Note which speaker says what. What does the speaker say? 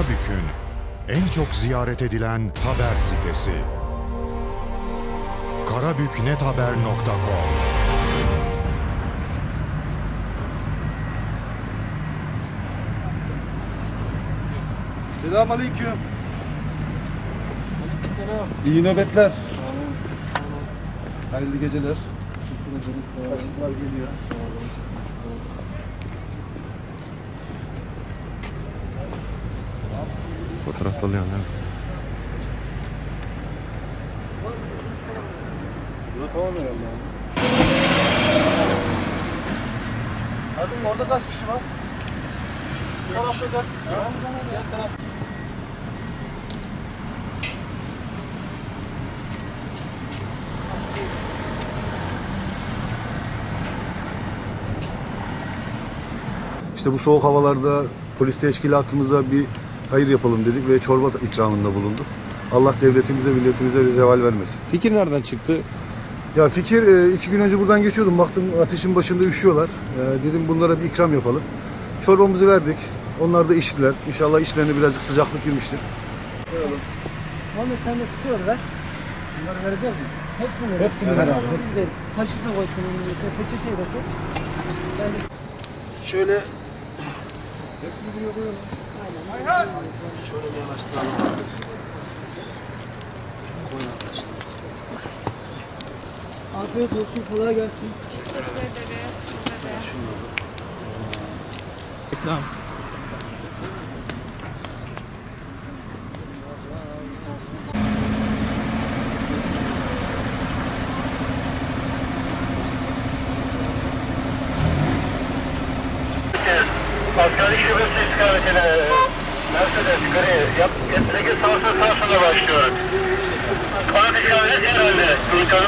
Speaker 1: Karabük'ün en çok ziyaret edilen haber sitesi. karabüknethaber.com
Speaker 2: Selamünaleyküm. İyi nöbetler. Hayırlı geceler. Kaşıklar geliyor.
Speaker 3: Fotoğraf alıyorsun değil mi?
Speaker 2: Yok tamam herhalde. Hadi orada kaç kişi var? Bu tarafta dört kişi var. Diğer taraf. İşte bu soğuk havalarda polis teşkilatımıza bir hayır yapalım dedik ve çorba ikramında bulunduk. Allah devletimize, milletimize bir zeval vermesin.
Speaker 3: Fikir nereden çıktı?
Speaker 2: Ya fikir e, iki gün önce buradan geçiyordum. Baktım ateşin başında üşüyorlar. E, Dedim bunlara bir ikram yapalım. Çorbamızı verdik. Onlar da içtiler. İnşallah içlerine birazcık sıcaklık girmiştir.
Speaker 4: Muhammed sen de tutuyor ver. Bunları vereceğiz mi? Hepsini ver.
Speaker 2: Hepsini ver abi,
Speaker 4: Biz de taşıtına koy peçeteyi de koy.
Speaker 2: Şöyle
Speaker 4: Hepsini buraya koyalım. Aynen.
Speaker 2: şöyle bir yanaştıralım.
Speaker 4: Afiyet olsun, kolay gelsin.
Speaker 5: Askeri istikametine Mercedes gri yap, 78 Samsun Samsun'a başlıyor. Konut işareti herhalde. Sultanım.